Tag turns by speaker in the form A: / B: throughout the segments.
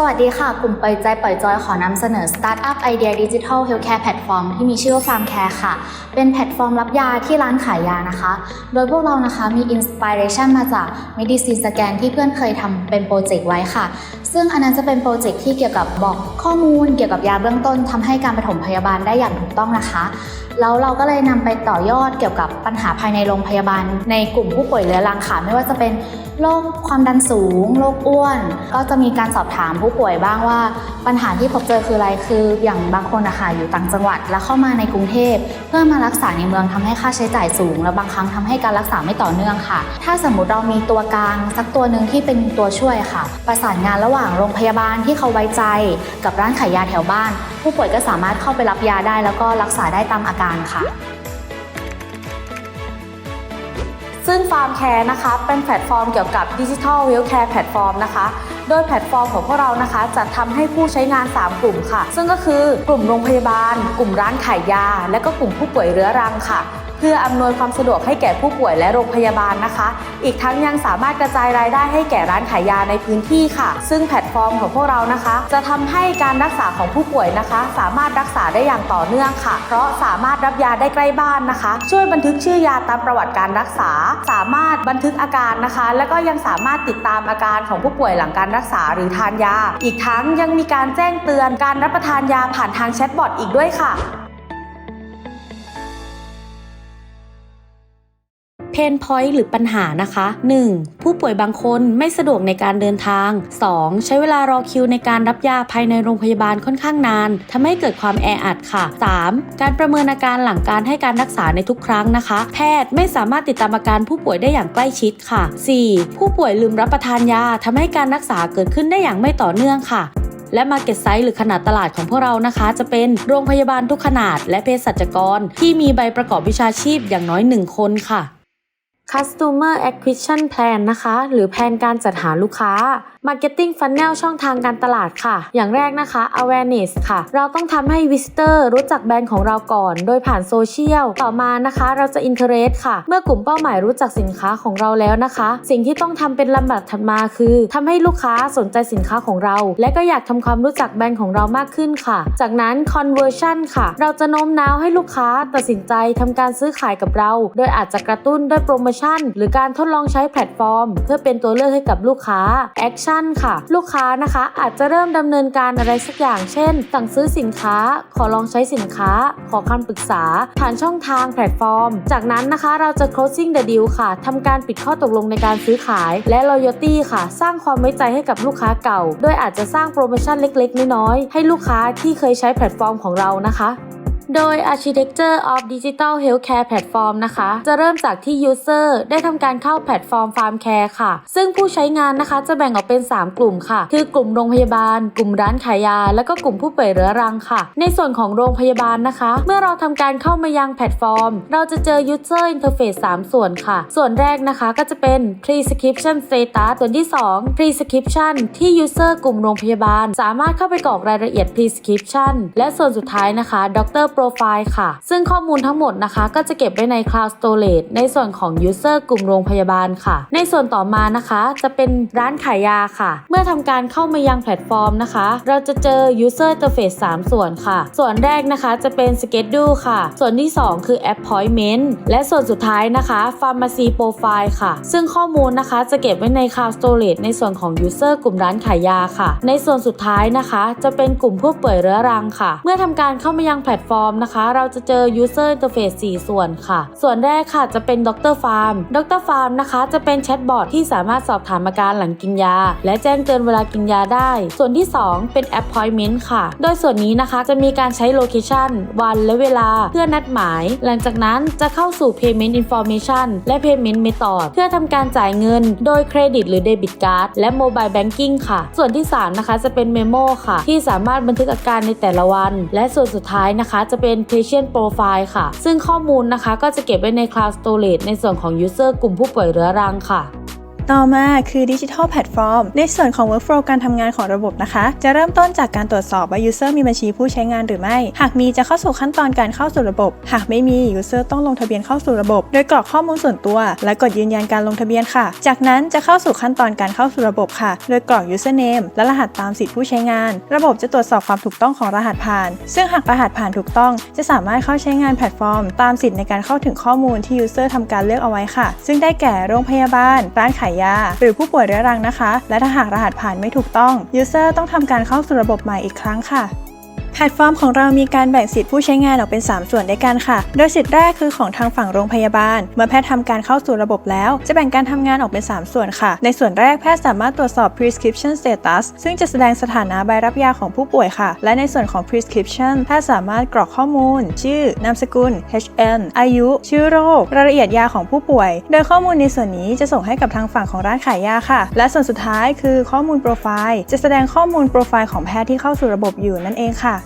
A: สวัสดีค่ะ กลุ่มปล่อยใจปล่อยจอยขอนำเสนอ Startup Idea Digital Healthcare Platform ที่มีชื่อว่า Farm Care ค่ะ เป็นแพลตฟอร์มรับยาที่ร้านขายยานะคะ โดยพวกเรานะคะมีอินสปิเรชันมาจาก Medicine Scan ที่เพื่อนเคยทำเป็นโปรเจกต์ไว้ค่ะ ซึ่งอันนั้นจะเป็นโปรเจกต์ที่เกี่ยวกับบอกข้อมูล เกี่ยวกับยาเบื้องต้นทำให้การปฐมพยาบาลได้อย่างถูกต้องนะคะแล้วเราก็เลยนำไปต่อยอดเกี่ยวกับปัญหาภายในโรงพยาบาล ในกลุ่มผู้ป่วยเรื้อรังค่ะไม่ว่าจะเป็น โรคความดันสูง โรคอ้วน ก็จะมีการสอบถามผู้ป่วยบ้างว่า ปัญหาที่พบเจอคืออะไร คืออย่างบางคนนะคะอยู่ต่างจังหวัด แล้วเข้ามาในกรุงเทพ เพื่อมารักษาในเมืองทำให้ค่าใช้จ่ายสูง แล้วบางครั้งทำให้การรักษาไม่ต่อเนื่องค่ะ ถ้าสมมติเรามีตัวกลางสักตัวหนึ่งที่เป็นตัวช่วยค่ะ ประสานงานระหว่างโรงพยาบาลที่เขาไว้ใจ กับร้านขายยาแถวบ้าน ผู้ป่วยก็สามารถเข้าไปรับยาได้ แล้วก็รักษาได้ตามอาการค่ะ
B: ซึ่งฟาร์มแคร์นะคะเป็นแพลตฟอร์มเกี่ยวกับดิจิทัลเวลแคร์แพลตฟอร์มนะคะ โดยแพลตฟอร์มของพวกเรานะคะจะทำให้ผู้ใช้งาน 3 กลุ่มค่ะ ซึ่งก็คือกลุ่มโรงพยาบาล กลุ่มร้านขายยา และก็กลุ่มผู้ป่วยเรื้อรังค่ะ เพื่ออำนวยความสะดวกให้แก่ผู้ป่วยและโรงพยาบาลนะคะ อีกทั้งยังสามารถกระจายรายได้ให้แก่ร้านขายยาในพื้นที่ค่ะ ซึ่งแพลตฟอร์มของพวกเรานะคะ จะทำให้การรักษาของผู้ป่วยนะคะ สามารถรักษาได้อย่างต่อเนื่องค่ะ เพราะสามารถรับยาได้ใกล้บ้านนะคะ ช่วยบันทึกชื่อยาตามประวัติการรักษา สามารถบันทึกอาการนะคะ และก็ยังสามารถติดตามอาการของผู้ป่วยหลังการรักษาหรือทานยา อีกทั้งยังมีการแจ้งเตือนการรับประทานยาผ่านทางแชทบอทอีกด้วยค่ะ เพนพอยต์หรือปัญหานะคะ 1. ผู้ป่วยบางคนไม่สะดวกในการเดินทาง 2. ใช้เวลารอคิวในการรับยาภายในโรงพยาบาลค่อนข้างนานทำให้เกิดความแออัดค่ะ 3. การประเมินอาการหลังการให้การรักษาในทุกครั้งนะคะ แพทย์ไม่สามารถติดตามอาการผู้ป่วยได้อย่างใกล้ชิดค่ะ 4. ผู้ป่วยลืมรับประทานยาทำให้การรักษาเกิดขึ้นได้อย่างไม่ต่อเนื่องค่ะและ Market Size หรือขนาดตลาดของพวกเรานะคะ จะเป็นโรงพยาบาลทุกขนาดและเภสัชกร ที่มีใบประกอบวิชาชีพอย่างน้อย 1 คนค่ะ Customer Acquisition Plan นะคะ หรือแผนการจัดหาลูกค้า Marketing Funnel ช่องทางการตลาดค่ะ อย่างแรกนะคะ Awareness ค่ะ เราต้องทำให้ Visitor รู้จักแบรนด์ของเราก่อน โดยผ่านโซเชียล ต่อมานะคะ เราจะ Interest ค่ะ เมื่อกลุ่มเป้าหมายรู้จักสินค้าของเราแล้วนะคะ สิ่งที่ต้องทำเป็นลำดับถัดมาคือทำให้ลูกค้าสนใจสินค้าของเรา และก็อยากทำความรู้จักแบรนด์ของเรามากขึ้นค่ะ จากนั้น Conversion ค่ะ เราจะโน้มน้าวให้ลูกค้าตัดสินใจทำการซื้อขายกับเรา โดยอาจจะกระตุ้นด้วยโปรโมชั่นหรือการทดลองใช้แพลตฟอร์ม เพื่อเป็นตัวเลือกให้กับลูกค้า Action ค่ะ ลูกค้านะคะอาจจะเริ่มดำเนินการอะไรสักอย่างเช่น สั่งซื้อสินค้า ขอลองใช้สินค้า ขอคำปรึกษา ผ่านช่องทางแพลตฟอร์ม จากนั้นนะคะเราจะ closing the deal ค่ะทำการปิดข้อตกลงในการซื้อขาย และ loyalty ค่ะ สร้างความไว้ใจให้กับลูกค้าเก่า โดยอาจจะสร้างโปรโมชั่นเล็กๆ น้อยๆให้ลูกค้าที่เคยใช้แพลตฟอร์มของเรานะคะ โดย Architecture of Digital Healthcare Platform นะคะ จะเริ่มจากที่ User ได้ทำการเข้าแพลตฟอร์ม Farm Care ค่ะ ซึ่งผู้ใช้งานนะคะจะแบ่งออกเป็น 3 กลุ่มค่ะ คือกลุ่มโรงพยาบาล กลุ่มร้านขายยา และก็กลุ่มผู้ป่วยเรื้อรังค่ะ ในส่วนของโรงพยาบาลนะคะ เมื่อเราทำการเข้ามายังแพลตฟอร์ม เราจะเจอ User Interface 3 ส่วนค่ะ ส่วนแรกนะคะก็จะเป็น Prescription Status ส่วนที่ 2 Prescription ที่ User กลุ่มโรงพยาบาล สามารถเข้าไปกรอกรายละเอียด Prescription และส่วนสุดท้ายนะคะ Doctor Profile ค่ะ ซึ่งข้อมูลทั้งหมดนะคะ ก็จะเก็บไว้ใน Cloud Storage ในส่วนของ User กลุ่มโรงพยาบาลค่ะ ในส่วนต่อมานะคะ จะเป็นร้านขายยาค่ะ เมื่อทำการเข้ามายังแพลตฟอร์มนะคะ เราจะเจอ User Interface 3 ส่วนค่ะ ส่วนแรกนะคะจะเป็น Schedule ค่ะ ส่วนที่ 2 คือ Appointment และส่วนสุดท้ายนะคะ Pharmacy Profile ค่ะ ซึ่งข้อมูลนะคะจะเก็บไว้ใน Cloud Storage ในส่วนของ User กลุ่มร้านขายยาค่ะ ในส่วนสุดท้ายนะคะ จะเป็นกลุ่มผู้ป่วยเรื้อรังค่ะ เมื่อทำการเข้ามายังแพลตฟอร์มนะคะ เราจะเจอ User Interface 4 ส่วนค่ะ ส่วนแรกค่ะจะเป็น Dr. Farm Dr. Farm นะคะจะเป็นแชทบอทที่สามารถสอบถามอาการหลังกินยา และแจ้งเตือนเวลากินยาได้ ส่วนที่ 2 เป็น Appointment ค่ะ โดยส่วนนี้นะคะจะมีการใช้ Location วันและเวลาเพื่อนัดหมาย หลังจากนั้นจะเข้าสู่ Payment Information และ Payment Method เพื่อทำการจ่ายเงิน โดยเครดิตหรือเดบิตการ์ดและ Mobile Banking ค่ะ ส่วนที่ 3 นะคะจะเป็น Memo ค่ะ ที่สามารถบันทึกอาการในแต่ละวัน และส่วนสุดท้ายนะคะจะเป็น Patient Profile ค่ะ ซึ่งข้อมูลนะคะก็จะเก็บไว้ใน Cloud Storage ในส่วนของ User กลุ่มผู้ป่วยเรื้อรังค่ะ
C: ต่อมาคือ Digital Platform ในส่วนของ Workflow การทำงานของระบบนะคะ จะเริ่มต้นจากการตรวจสอบว่า User มีบัญชีผู้ใช้งานหรือไม่ หากมีจะเข้าสู่ขั้นตอนการเข้าสู่ระบบ หากไม่มี User ต้องลงทะเบียนเข้าสู่ระบบ โดยกรอกข้อมูลส่วนตัว และกดยืนยันการลงทะเบียนค่ะ จากนั้นจะเข้าสู่ขั้นตอนการเข้าสู่ระบบค่ะ โดยกรอก Username และรหัสตามสิทธิผู้ใช้งาน ระบบจะตรวจสอบความถูกต้องของรหัสผ่าน ซึ่งหากรหัสผ่านถูกต้อง จะสามารถเข้าใช้งานแพลตฟอร์ม ตามสิทธิในการเข้าถึงข้อมูลที่ User ทำการเลือกเอาไว้ค่ะ ซึ่งได้แก่โรงพยาบาลร้านขายยา หรือผู้ป่วยเรื้อรังนะคะ และถ้าหากรหัสผ่านไม่ถูกต้อง User ต้องทำการเข้าสู่ระบบใหม่อีกครั้งค่ะ แพลตฟอร์มของเรามีการแบ่งสิทธิผู้ใช้งานออกเป็น 3 ส่วนด้วยกันค่ะ โดยสิทธิแรกคือของทางฝั่งโรงพยาบาล เมื่อแพทย์ทำการเข้าสู่ระบบแล้ว จะแบ่งการทำงานออกเป็น 3 ส่วนค่ะ ในส่วนแรกแพทย์สามารถตรวจสอบ prescription status ซึ่งจะแสดงสถานะใบรับยาของผู้ป่วยค่ะ และในส่วนของ prescription แพทย์สามารถกรอกข้อมูล ชื่อ นามสกุล HN อายุ ชื่อโรค รายละเอียดยาของผู้ป่วย โดยข้อมูลในส่วนนี้จะส่งให้กับทางฝั่งของร้านขายยาค่ะ และส่วนสุดท้ายคือข้อมูลโปรไฟล์ จะแสดงข้อมูลโปรไฟล์ของแพทย์ที่เข้าสู่ระบบอยู่นั่นเองค่ะ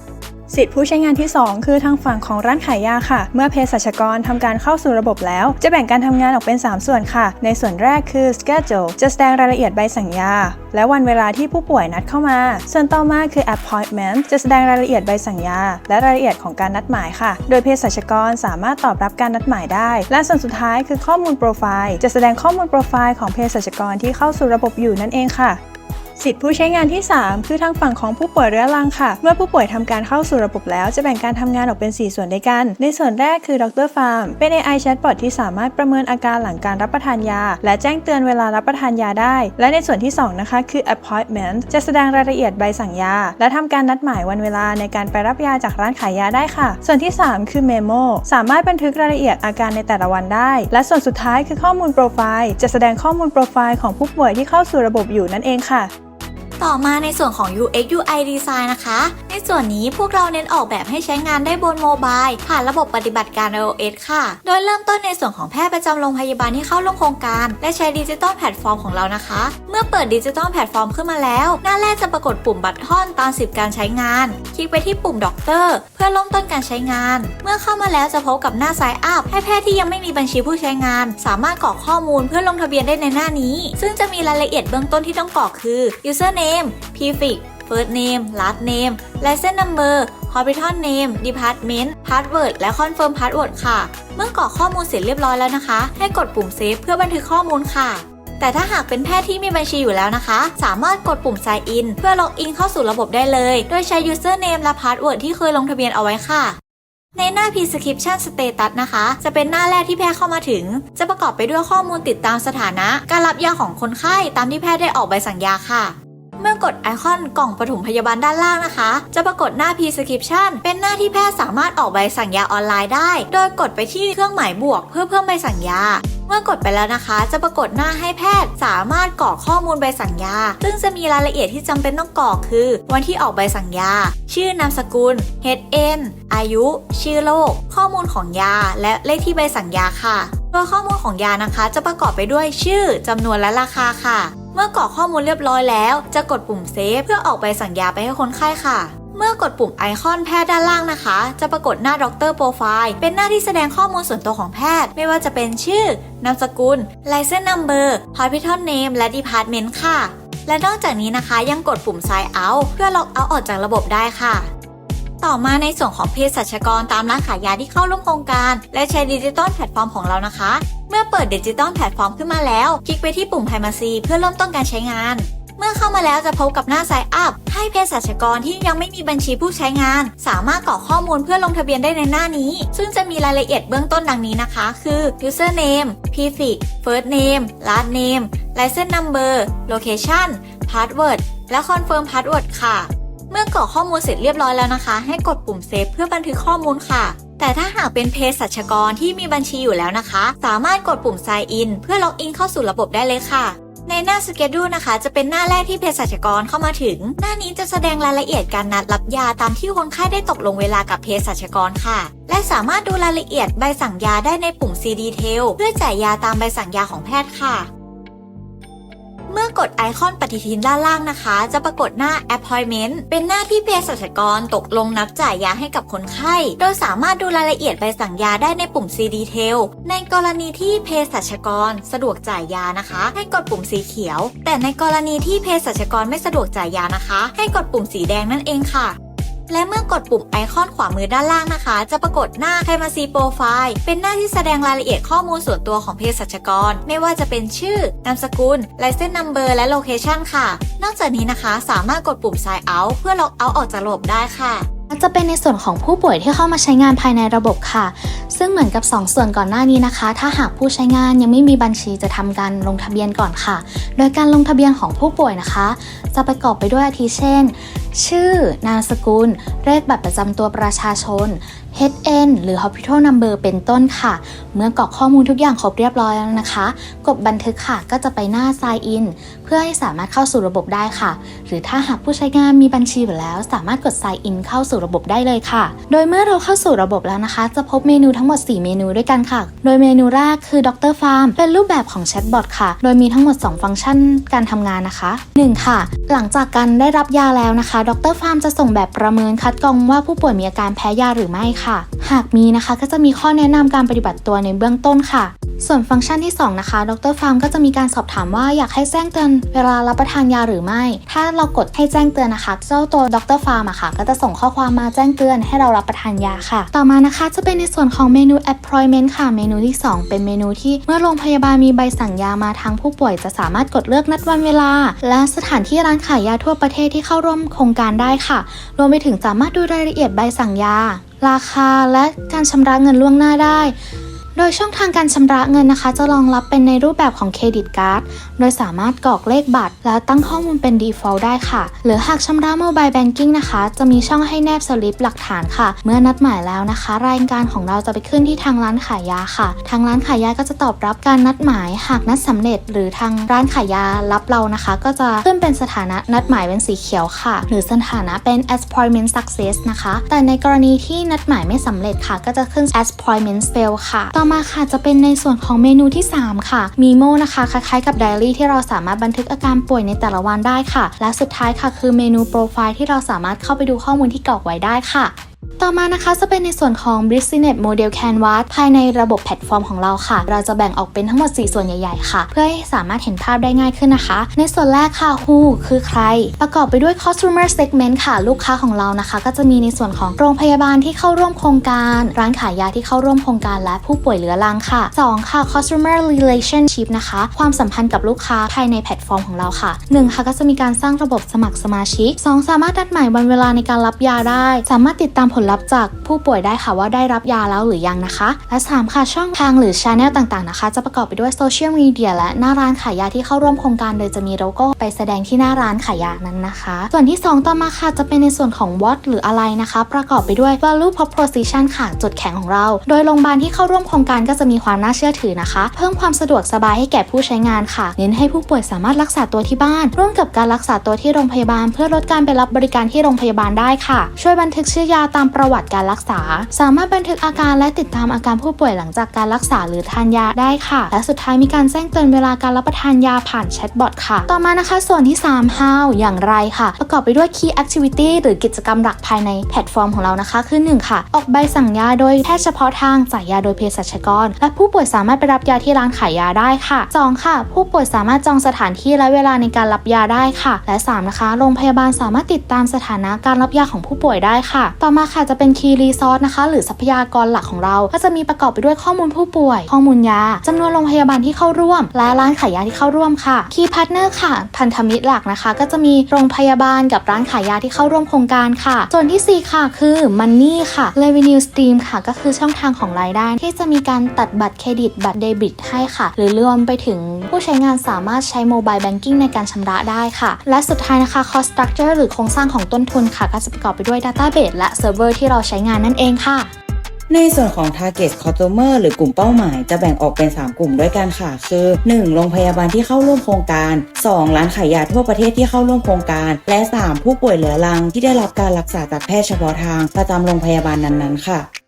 C: สิทธิผู้ใช้งานที่ 2 คือทางฝั่งของร้านขายยาค่ะ เมื่อเภสัชกรทำการเข้าสู่ระบบแล้ว จะแบ่งการทำงานออกเป็น 3 ส่วนค่ะ ในส่วนแรกคือ schedule จะแสดงรายละเอียดใบสั่งยา และวันเวลาที่ผู้ป่วยนัดเข้ามา ส่วนต่อมาคือ appointment จะแสดงรายละเอียดใบสั่งยา และรายละเอียดของการนัดหมายค่ะ โดยเภสัชกรสามารถตอบรับการนัดหมายได้ และส่วนสุดท้ายคือข้อมูลโปรไฟล์ จะแสดงข้อมูลโปรไฟล์ของเภสัชกรที่เข้าสู่ระบบอยู่นั่นเองค่ะ สิทธิผู้ใช้งานที่ 3 คือทางฝั่งของผู้ป่วยเรื้อรังค่ะ เมื่อผู้ป่วยทำการเข้าสู่ระบบแล้วจะแบ่งการทำงานออกเป็น 4 ส่วนด้วยกัน ในส่วนแรกคือดรฟาร์มเป็น AI chatbot ที่สามารถประเมินอาการหลังการรับประทานยา และแจ้งเตือนเวลารับประทานยาได้ และในส่วนที่ 2 นะคะ คือ appointment จะแสดงรายละเอียดใบสั่งยา และทำการนัดหมายวันเวลาในการไปรับยาจากร้านขายยาได้ค่ะ ส่วนที่ 3 คือ memo สามารถบันทึกรายละเอียดอาการในแต่ละวันได้ และส่วนสุดท้ายคือข้อมูลโปรไฟล์จะแสดงข้อมูลโปรไฟล์ของผู้ป่วยที่เข้าสู่ระบบอยู่นั่นเองค่ะ
D: ต่อมาในส่วนของ UX UI Design นะคะ ในส่วนนี้พวกเราเน้นออกแบบให้ใช้งานได้บนโมบายผ่านระบบปฏิบัติการ iOS ค่ะ โดยเริ่มต้นในส่วนของแพทย์ประจำโรงพยาบาลที่เข้าร่วมโครงการ และใช้ดิจิตอลแพลตฟอร์มของเรานะคะ เมื่อเปิดดิจิตอลแพลตฟอร์มขึ้นมาแล้ว หน้าแรกจะปรากฏปุ่มบัตรทอนตามสิบการใช้งาน คลิกไปที่ปุ่มด็อกเตอร์เพื่อเริ่มต้นการใช้งาน เมื่อเข้ามาแล้วจะพบกับหน้า Sign Up ให้แพทย์ที่ยังไม่มีบัญชีผู้ใช้งาน สามารถกรอกข้อมูลเพื่อลงทะเบียนได้ในหน้านี้ ซึ่งจะมีรายละเอียดเบื้องต้นที่ต้องกรอกคือ username prefix first name last name license number hospital name department password และ confirm password ค่ะ เมื่อกรอกข้อมูลเสร็จเรียบร้อยแล้วนะคะ ให้กดปุ่ม save เพื่อบันทึกข้อมูลค่ะ แต่ถ้าหากเป็นแพทย์ที่มีบัญชีอยู่แล้วนะคะ สามารถกดปุ่ม sign in เพื่อล็อกอินเข้าสู่ระบบได้เลย โดยใช้ username และ password ที่เคยลงทะเบียนเอาไว้ค่ะในหน้า prescription status นะคะ จะเป็นหน้าแรกที่แพทย์เข้ามาถึง จะประกอบไปด้วยข้อมูลติดตามสถานะ การรับยาของคนไข้ตามที่แพทย์ได้ออกใบสั่งยาค่ะ เมื่อกดไอคอนกล่องปฐมพยาบาลด้านล่างนะคะ จะปรากฏหน้า prescription เป็นหน้าที่แพทย์สามารถออกใบสั่งยาออนไลน์ได้ โดยกดไปที่เครื่องหมายบวกเพื่อเพิ่มใบสั่งยา เมื่อกดไปแล้วนะคะ จะปรากฏหน้าให้แพทย์สามารถกรอกข้อมูลใบสั่งยา ซึ่งจะมีรายละเอียดที่จำเป็นต้องกรอกคือ วันที่ออกใบสั่งยา ชื่อนามสกุล HN อายุ ชื่อโรคข้อมูลของยา และเลขที่ใบสั่งยาค่ะโดยข้อมูลของยานะคะ จะประกอบไปด้วยชื่อจำนวนและราคาค่ะ เมื่อกรอกข้อมูลเรียบร้อยแล้ว จะกดปุ่มเซฟเพื่อออกใบสั่งยาไปให้คนไข้ค่ะเมื่อกดปุ่มไอคอนแพทย์ด้านล่างนะคะ จะปรากฏหน้าด็อกเตอร์โปรไฟล์เป็นหน้าที่แสดงข้อมูลส่วนตัวของแพทย์ ไม่ว่าจะเป็นชื่อ นามสกุล license number hospital name และ department ค่ะ และนอกจากนี้นะคะยังกดปุ่ม sign out เพื่อล็อกเอาท์ออกจากระบบได้ค่ะ ต่อมาในส่วนของเภสัชกรตามร้านขายยาที่เข้าร่วมโครงการ และใช้ดิจิตอลแพลตฟอร์มของเรานะคะ เมื่อเปิดดิจิตอลแพลตฟอร์มขึ้นมาแล้ว คลิกไปที่ปุ่ม Primacy เพื่อเริ่มต้นการใช้งาน เมื่อเข้ามาแล้วจะพบกับหน้า Sign Up ให้เภสัชกรที่ยังไม่มีบัญชีผู้ใช้งาน สามารถกรอกข้อมูลเพื่อลงทะเบียนได้ในหน้านี้ ซึ่งจะมีรายละเอียดเบื้องต้นดังนี้นะคะ คือ username prefix first name last name license number location password และ confirm password ค่ะ เมื่อกรอกข้อมูลเสร็จเรียบร้อยแล้วนะคะ ให้กดปุ่มเซฟเพื่อบันทึกข้อมูลค่ะ แต่ถ้าหากเป็นเภสัชกรที่มีบัญชีอยู่แล้วนะคะ สามารถกดปุ่ม sign in เพื่อล็อกอินเข้าสู่ระบบได้เลยค่ะในหน้า schedule นะคะ จะเป็นหน้าแรกที่เภสัชกรเข้ามาถึง หน้านี้จะแสดงรายละเอียดการนัดรับยาตามที่คนไข้ได้ตกลงเวลากับเภสัชกรค่ะ และสามารถดูรายละเอียดใบสั่งยาได้ในปุ่ม C detail เพื่อจ่ายยาตามใบสั่งยาของแพทย์ค่ะ เมื่อกดไอคอนปฏิทินด้านล่างนะคะ จะปรากฏหน้า appointment เป็นหน้าที่เภสัชกรตกลงนับจ่ายยาให้กับคนไข้ โดยสามารถดูรายละเอียดใบสั่งยาได้ในปุ่ม C detail ในกรณีที่เภสัชกรสะดวกจ่ายยานะคะ ให้กดปุ่มสีเขียว แต่ในกรณีที่เภสัชกรไม่สะดวกจ่ายยานะคะ ให้กดปุ่มสีแดงนั่นเองค่ะ และเมื่อกดปุ่มไอคอนขวามือด้านล่างนะคะ จะปรากฏหน้า Privacy Profile เป็นหน้าที่แสดงรายละเอียดข้อมูลส่วนตัวของเภสัชกร ไม่ว่าจะเป็นชื่อ นามสกุล license number และ location ค่ะ นอกจากนี้นะคะ สามารถกดปุ่ม sign out เพื่อล็อกเอาท์ออกจากระบบได้ค่ะ
A: จะเป็นในส่วนของผู้ป่วยที่เข้ามาใช้งานภายในระบบค่ะ ซึ่งเหมือนกับ 2 ส่วนก่อนหน้านี้นะคะ ถ้าหากผู้ใช้งานยังไม่มีบัญชีจะทำการลงทะเบียนก่อนค่ะ โดยการลงทะเบียนของผู้ป่วยนะคะ จะประกอบไปด้วยอาทิเช่น ชื่อนามสกุล เลขบัตรประจำตัวประชาชน HN หรือ Hospital Number เป็นต้นค่ะ เมื่อกรอกข้อมูลทุกอย่างครบเรียบร้อยแล้วนะคะ กดบันทึกค่ะก็จะไปหน้า Sign In เพื่อให้สามารถเข้าสู่ระบบได้ค่ะ หรือถ้าหากผู้ใช้งานมีบัญชีอยู่แล้ว สามารถกด Sign In เข้าสู่ระบบได้เลยค่ะ โดยเมื่อเราเข้าสู่ระบบแล้วนะคะ จะพบเมนูทั้งหมด 4 เมนูด้วยกันค่ะ โดยเมนูแรกคือ Dr. Farm เป็นรูปแบบของแชทบอทค่ะ โดยมีทั้งหมด 2 ฟังก์ชันการทำงานนะคะ 1. ค่ะ หลังจากการได้รับยาแล้วนะคะดรฟาร์มจะส่งแบบประเมินคัดกรองว่าผู้ป่วยมีอาการแพ้ยาหรือไม่ค่ะหากมีนะคะก็จะมีข้อแนะนำการปฏิบัติตัวในเบื้องต้นค่ะ ส่วนฟังก์ชันที่ 2 นะคะ ดรฟาร์มก็จะมีการสอบถามว่าอยากให้แจ้งเตือนเวลารับประทานยาหรือไม่ ถ้าเรากดให้แจ้งเตือนนะคะ เจ้าตัวดรฟาร์มอะค่ะ ก็จะส่งข้อความมาแจ้งเตือนให้เรารับประทานยาค่ะ ต่อมานะคะจะเป็นในส่วนของเมนู appointment ค่ะ เมนูที่ 2 เป็นเมนูที่เมื่อโรงพยาบาลมีใบสั่งยามาทางผู้ป่วยจะสามารถกดเลือกนัดวันเวลา และสถานที่ร้านขายยาทั่วประเทศที่เข้าร่วมโครงการได้ค่ะ รวมไปถึงสามารถดูรายละเอียดใบสั่งยา ราคาและการชำระเงินล่วงหน้าได้ โดยช่องทางการชำระเงินนะคะ จะรองรับเป็นในรูปแบบของเครดิตการ์ด โดยสามารถกรอกเลขบัตร แล้วตั้งข้อมูลเป็น default ได้ค่ะ หรือหากชำระ mobile banking นะคะ จะมีช่องให้แนบสลิปหลักฐานค่ะ เมื่อนัดหมายแล้วนะคะ รายการของเราจะไปขึ้นที่ทางร้านขายยาค่ะ ทางร้านขายยาก็จะตอบรับการนัดหมาย หากนัดสำเร็จ หรือทางร้านขายยารับเรานะคะ ก็จะขึ้นเป็นสถานะนัดหมายเป็นสีเขียวค่ะ หรือสถานะเป็น appointment success นะคะ แต่ในกรณีที่นัดหมายไม่สำเร็จค่ะ ก็จะขึ้น appointment fail ค่ะอมาค่ะจะเป็นในส่วนของเมนูที่ 3 ค่ะมีโมนะคะคล้ายๆกับไดอารี่ที่เราสามารถบันทึกอาการป่วยในแต่ละวันได้ค่ะ และสุดท้ายค่ะคือเมนูโปรไฟล์ที่เราสามารถเข้าไปดูข้อมูลที่กรอกไว้ได้ค่ะ ต่อมานะคะจะเป็นในส่วนของ Business Model Canvas ภายในระบบแพลตฟอร์มของเราค่ะ เราจะแบ่งออกเป็นทั้งหมด 4 ส่วนใหญ่ๆ ค่ะ เพื่อให้สามารถเห็นภาพได้ง่ายขึ้นนะคะ ในส่วนแรกค่ะ Who คือใคร ประกอบไปด้วย Customer Segment ค่ะ ลูกค้าของเรานะคะ ก็จะมีในส่วนของโรงพยาบาลที่เข้าร่วมโครงการ ร้านขายยาที่เข้าร่วมโครงการและผู้ป่วยเรื้อรังค่ะ 2 ค่ะ Customer Relationship นะคะ ความสัมพันธ์กับลูกค้าภายในแพลตฟอร์มของเราค่ะ 1 ค่ะก็จะมีการสร้างระบบสมัครสมาชิก 2 สามารถนัดหมายวันเวลาในการรับยาได้ สามารถติดตามผลลัพธ์จากผู้ป่วยได้ค่ะว่าได้รับยาแล้วหรือยังนะคะ และ 3 ค่ะช่องทางหรือช anel ต่างๆนะคะ จะประกอบไปด้วยโซเชียลมีเดียและหน้าร้านขายยาที่เข้าร่วมโครงการ โดยจะมีโลโก้ไปแสดงที่หน้าร้านขายยานั้นนะคะ ส่วนที่ 2 ต่อมาค่ะจะเป็นในส่วนของ what หรืออะไรนะคะ ประกอบไปด้วย value proposition ค่ะจุดแข็งของเรา โดยโรงพยาบาลที่เข้าร่วมโครงการก็จะมีความน่าเชื่อถือนะคะ เพิ่มความสะดวกสบายให้แก่ผู้ใช้งานค่ะ เน้นให้ผู้ป่วยสามารถรักษาตัวที่บ้าน ร่วมกับการรักษาตัวที่โรงพยาบาล เพื่อลดการไปรับบริการที่โรงพยาบาลได้ค่ะ ช่วยบันทึกชื่อยาตามประวัติการรักษา สามารถบันทึกอาการและติดตามอาการผู้ป่วยหลังจากการรักษาหรือทานยาได้ค่ะ และสุดท้ายมีการแจ้งเตือนเวลาการรับประทานยาผ่านแชทบอทค่ะ ต่อมานะคะ ส่วนที่ 3 how อย่างไรค่ะ ประกอบไปด้วย key activity หรือกิจกรรมหลักภายในแพลตฟอร์มของเรานะคะ คือ 1 ค่ะ ออกใบสั่งยาโดยแพทย์เฉพาะทางจ่ายยาโดยเภสัชกร และผู้ป่วยสามารถไปรับยาที่ร้านขายยาได้ค่ะ 2 ค่ะ ผู้ป่วยสามารถจองสถานที่และเวลาในการรับยาได้ค่ะ และ 3 นะคะ โรงพยาบาลสามารถติดตามสถานะการรับยาของผู้ป่วยได้ค่ะ ต่อมาค่ะจะเป็น key resource นะคะ หรือทรัพยากรหลักของเรา ก็จะมีประกอบไปด้วยข้อมูลผู้ป่วย ข้อมูลยาจำนวนโรงพยาบาลที่เข้าร่วม และร้านขายยาที่เข้าร่วมค่ะ key partner ค่ะ พันธมิตรหลักนะคะ ก็จะมีโรงพยาบาลกับร้านขายยาที่เข้าร่วมโครงการค่ะ ส่วนที่ 4 ค่ะคือ money ค่ะ revenue stream ค่ะ ก็คือช่องทางของรายได้ที่จะมีการตัดบัตรเครดิตบัตรเดบิตให้ค่ะ หรือรวมไปถึงผู้ใช้งานสามารถใช้ mobile banking ในการชำระได้ค่ะ และสุดท้ายนะคะ cost structure หรือโครงสร้างของต้นทุนค่ะ ก็จะประกอบไปด้วย database และ server ที่เราใช้งานนั่นเองค่ะ
E: ในส่วนของ target customer หรือกลุ่มเป้าหมาย จะแบ่งออกเป็น 3 กลุ่มด้วยกันค่ะ คือ 1. โรงพยาบาลที่เข้าร่วมโครงการ 2. ร้านขายยาทั่วประเทศที่เข้าร่วมโครงการ และ 3. ผู้ป่วยเหลือรังที่ได้รับการรักษาจากแพทย์เฉพาะทางประจำโรงพยาบาลนั้นๆ ค่ะ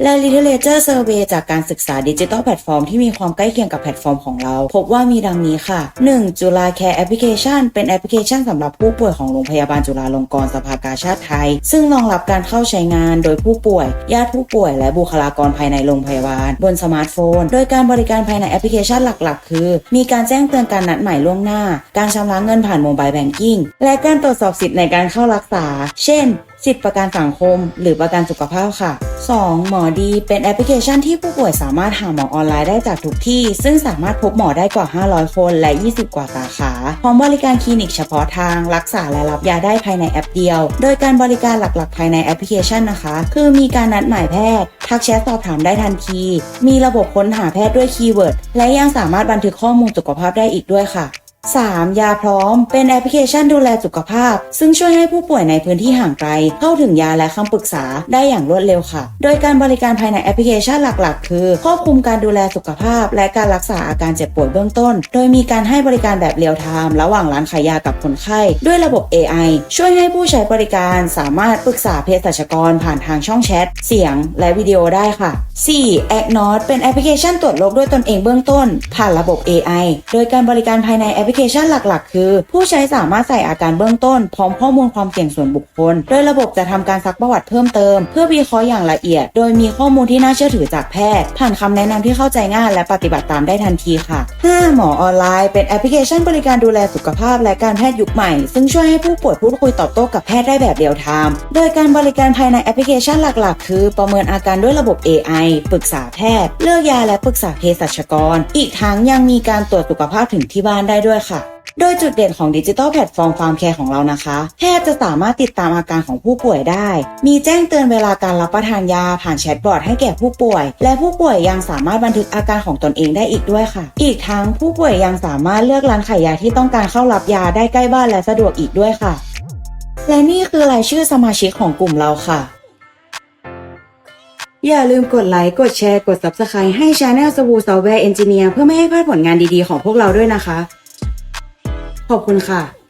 E: และ Literature Survey จากการศึกษาดิจิทัลแพลตฟอร์มที่มีความใกล้เคียงกับแพลตฟอร์มของเรา พบว่ามีดังนี้ค่ะ 1. จุฬาแคร์แอปพลิเคชันเป็นแอปพลิเคชันสำหรับผู้ป่วยของโรงพยาบาลจุฬาลงกรณ์สภากาชาติไทย ซึ่งรองรับการเข้าใช้งานโดยผู้ป่วย ญาติผู้ป่วย และบุคลากรภายในโรงพยาบาล บนสมาร์ทโฟน โดยการบริการภายในแอปพลิเคชันหลัก ๆ คือ มีการแจ้งเตือนการนัดหมายล่วงหน้า การชำระเงินผ่านโมบายแบงกิ้งและการตรวจสอบสิทธิ์ในการเข้ารักษา เช่น สิทธิประกันสังคม หรือประกันสุขภาพค่ะ 2. หมอดี เป็นแอปพลิเคชันที่ผู้ป่วยสามารถหาหมอออนไลน์ได้จากทุกที่ ซึ่งสามารถพบหมอได้กว่า 500 คน และ 20 กว่าสาขา พร้อมบริการคลินิกเฉพาะทาง รักษาและรับยาได้ภายในแอปเดียว โดยการบริการหลักๆ ภายในแอปพลิเคชันนะคะ คือมีการนัดหมายแพทย์ ทักแชทสอบถามได้ทันที มีระบบค้นหาแพทย์ด้วยคีย์เวิร์ด และยังสามารถบันทึกข้อมูลสุขภาพได้อีกด้วยค่ะ 3. ยาพร้อม เป็นแอปพลิเคชันดูแลสุขภาพ ซึ่งช่วยให้ผู้ป่วยในพื้นที่ห่างไกล เข้าถึงยาและคำปรึกษาได้อย่างรวดเร็วค่ะ โดยการบริการภายในแอปพลิเคชันหลักๆ คือควบคลุมการดูแลสุขภาพ และการรักษาอาการเจ็บป่วยเบื้องต้น โดยมีการให้บริการแบบเรียลไทม์ระหว่างร้านขายยากับคนไข้ ด้วยระบบ AI ช่วยให้ผู้ใช้บริการสามารถปรึกษาเภสัชกรผ่านทางช่องแชทเสียง และวิดีโอได้ค่ะ 4. a c n o t เป็นแอปพลิเคชันตรวจโรคด้วยตนเองเบื้องต้น ผ่านระบบ AI โดยการบริการภายในแอปพลิเคชันหลักๆ คือ ผู้ใช้สามารถใส่อาการเบื้องต้น พร้อมข้อมูลความเสี่ยงส่วนบุคคล โดยระบบจะทำการซักประวัติเพิ่มเติม เพื่อวิเคราะห์อย่างละเอียด โดยมีข้อมูลที่น่าเชื่อถือจากแพทย์ ผ่านคำแนะนำที่เข้าใจง่ายและปฏิบัติตามได้ทันทีค่ะ 5. หมอออนไลน์ เป็นแอปพลิเคชันบริการดูแลสุขภาพและการแพทย์ยุคใหม่ ซึ่งช่วยให้ผู้ป่วยพูดคุยตอบโต้กับแพทย์ได้แบบเรียลไทม์โดยการบริการภายในแอปพลิเคชันหลักๆ คือ ประเมินอาการด้วยระบบ AI ปรึกษาแพทย์ เลือกยาและปรึกษาเภสัชกร อีกทั้งยังมีการตรวจสุขภาพถึงที่บ้านได้ด้วยค่ะ โดยจุดเด่นของดิจิทัลแพลตฟอร์มฟาร์มแคร์ของเรานะคะ แพทย์จะสามารถติดตามอาการของผู้ป่วยได้ มีแจ้งเตือนเวลาการรับประทานยาผ่านแชทบอทให้แก่ผู้ป่วย และผู้ป่วยยังสามารถบันทึกอาการของตนเองได้อีกด้วยค่ะ อีกทั้งผู้ป่วยยังสามารถเลือกร้านขายยาที่ต้องการเข้ารับยาได้ใกล้บ้านและสะดวกอีกด้วยค่ะ และนี่คือรายชื่อสมาชิกของกลุ่มเราค่ะอย่าลืมกดไลค์ กดแชร์ กด Subscribe ให้ Channel สวูซอฟต์แวร์เอนจิเนียร์เพื่อไม่ให้พลาดผลงานดีๆ ของพวกเราด้วยนะคะ ขอบคุณค่ะ